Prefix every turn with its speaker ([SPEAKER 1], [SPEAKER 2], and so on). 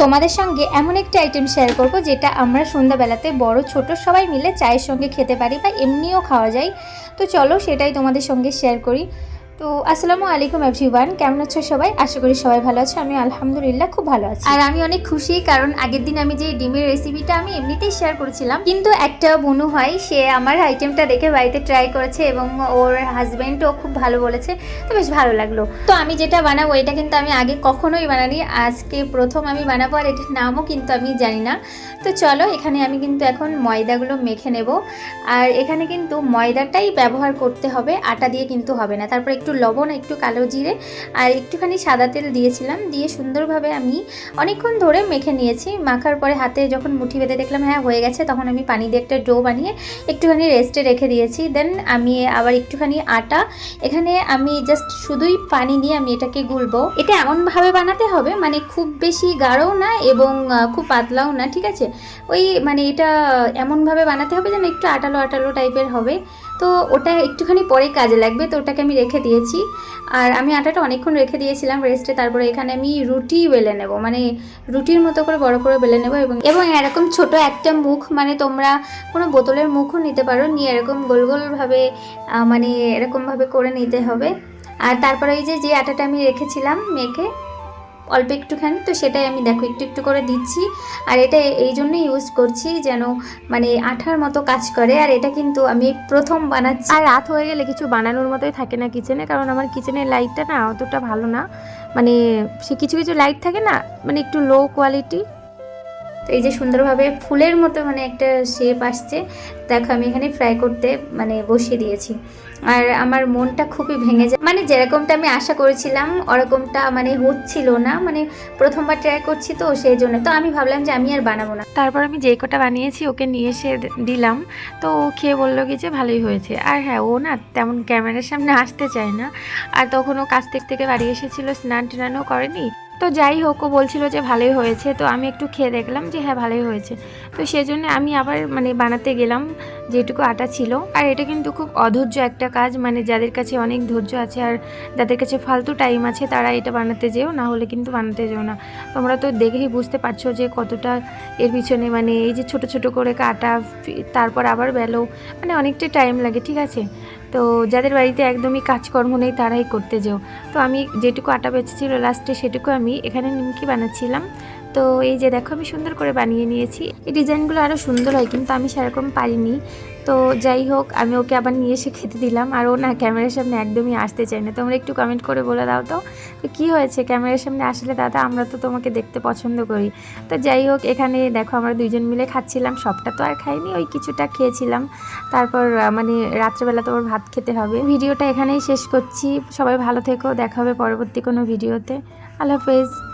[SPEAKER 1] তোমাদের সঙ্গে এমন একটা আইটেম শেয়ার করব, যেটা আমরা সন্ধ্যাবেলাতে বড়, ছোট সবাই মিলে চায়ের সঙ্গে খেতে পারি বা এমনিও খাওয়া যায়। তো চলো সেটাই তোমাদের সঙ্গে শেয়ার করি। তো আসসালামু আলাইকুম এভরিওয়ান কেমন আছো সবাই? আশা করি সবাই ভালো আছো। আমি আলহামদুলিল্লাহ খুব ভালো আছি। আর আমি অনেক খুশি, কারণ আগের দিন আমি যে ডিমের রেসিপিটা আমি এমনিতেই শেয়ার করেছিলাম, কিন্তু একটা বনু হয়, সে আমার আইটেমটা দেখে বাড়িতে ট্রাই করেছে এবং ওর হাজব্যান্ডও খুব ভালো বলেছে, তো বেশ ভালো লাগল। তো আমি যেটা বানাবো, এটা কিন্তু আমি আগে কখনোই বানানি। আজকে প্রথম আমি বানাবো, আর এটার নামও কিন্তু আমি জানি না। তো চলো, এখানে আমি কিন্তু এখন ময়দাগুলো মেখে নেব। আর এখানে কিন্তু ময়দাটাই ব্যবহার করতে হবে, আটা দিয়ে কিন্তু হবে না। তারপর একটু লবণ, একটু কালো জিরে আর একটুখানি সাদা তেল দিয়েছিলাম। দিয়ে সুন্দরভাবে আমি অনেকক্ষণ ধরে মেখে নিয়েছি। মাখার পরে হাতে যখন মুঠি বেঁধে দেখলাম হ্যাঁ হয়ে গেছে, তখন আমি পানি দিয়ে একটা ডো বানিয়ে একটুখানি রেস্টে রেখে দিয়েছি। দেন আমি আবার একটুখানি আটা। এখানে আমি জাস্ট শুধুই পানি নিয়ে আমি এটাকে গুলবো। এটা এমনভাবে বানাতে হবে মানে খুব বেশি গাঢ়ও না এবং খুব পাতলাও না, ঠিক আছে? ওই মানে এটা এমনভাবে বানাতে হবে যেন একটু আটালো আটালো টাইপের হবে। তো ওটা একটুখানি পরে কাজে লাগবে। তো ওটাকে আমি রেখে দিয়েছি। আর আমি আটাটা অনেকক্ষণ রেখে দিয়েছিলাম রেস্টে, তারপরে এখানে আমি রুটি বেলে নেব। মানে রুটির মতো করে বড় করে বেলে নেব এবং এবং এরকম ছোট একটা মুখ মানে তোমরা কোনো বোতলের মুখও নিতে পারো, নিয়ে এরকম গোল গোলভাবে মানে এরকমভাবে করে নিতে হবে। আর তারপরে এই যে যে আটাটা আমি রেখেছিলাম মেখে অল্প একটুখানি, তো সেটাই আমি দেখো একটু একটু করে দিচ্ছি। আর এটা এই জন্য ইউজ করছি যেন মানে আঠার মতো কাজ করে, আর এটা কিন্তু আমি প্রথম বানাচ্ছি।
[SPEAKER 2] আর রাত হয়ে গেলে কিছু বানানোর মতোই থাকে না কিচেনে কারণ আমার কিচেনের লাইটটা না অতটা ভালো না। মানে সে কিছু কিছু লাইট থাকে না মানে একটু লো কোয়ালিটি
[SPEAKER 1] তো এই যে সুন্দরভাবে ফুলের মতো মানে একটা শেপ আসছে, দেখো আমি এখানে ফ্রাই করতে মানে বসিয়ে দিয়েছি। আর আমার মনটা খুবই ভেঙে যায়। মানে যেরকমটা আমি আশা করেছিলাম, ওরকমটা মানে হচ্ছিল না। মানে প্রথমবার ট্রাই করছি তো, সেই জন্য। তো আমি ভাবলাম যে আমি আর বানাবো না।
[SPEAKER 2] তারপর আমি যেই কটা বানিয়েছি, ওকে নিয়ে এসে দিলাম। তো ও খেয়ে বলল কি যে ভালোই হয়েছে। আর হ্যাঁ ও না তেমন ক্যামেরার সামনে আসতে চায় না। আর তখন ও কাছ থেকে বাড়ি এসেছিল স্নান টানও করেনি। তো যাই হোক, ও বলছিল যে ভালোই হয়েছে। তো আমি একটু খেয়ে দেখলাম যে হ্যাঁ ভালোই হয়েছে। তো সেজন্য আমি আবার মানে বানাতে গেলাম যেটুকু আটা ছিল। আর এটা কিন্তু খুব অধৈর্য একটা কাজ মানে যাদের কাছে অনেক ধৈর্য আছে আর যাদের কাছে ফালতু টাইম আছে, তারা এটা বানাতে যেও, না হলে কিন্তু বানাতে যেও না। তোমরা তো দেখেই বুঝতে পারছ যে কতটা এর পিছনে মানে এই যে ছোট ছোট করে কাটা তারপর আবার বেলো মানে অনেকটা টাইম লাগে, ঠিক আছে? তো যাদের বাড়িতে একদমই কাজকর্ম নেই তারাই করতে যেও। তো আমি যেটুকু আটা বেঁচেছিল লাস্টে সেটুকু আমি এখানে নিমকি বানাচ্ছিলাম। তো এই যে দেখো আমি সুন্দর করে বানিয়ে নিয়েছি। এই ডিজাইনগুলো আরও সুন্দর হয়, কিন্তু আমি সেরকম পারিনি। তো যাই হোক, আমি ওকে আবার নিয়ে এসে খেতে দিলাম। আর ও না ক্যামেরার সামনে একদমই আসতে চায় না। তোমরা একটু কমেন্ট করে বলে দাও তো তো কী হয়েছে? ক্যামেরার সামনে আসলে দাদা, আমরা তো তোমাকে দেখতে পছন্দ করি। তো যাই হোক, এখানে দেখো আমরা দুইজন মিলে খাচ্ছিলাম, সবটা তো আর খাইনি, ওই কিছুটা খেয়েছিলাম। তারপর মানে রাত্রেবেলা তোমার ভাত খেতে হবে। ভিডিওটা এখানেই শেষ করছি। সবাই ভালো থেকো, দেখা হবে পরবর্তী কোনো ভিডিওতে। আল্লাহ হাফেজ।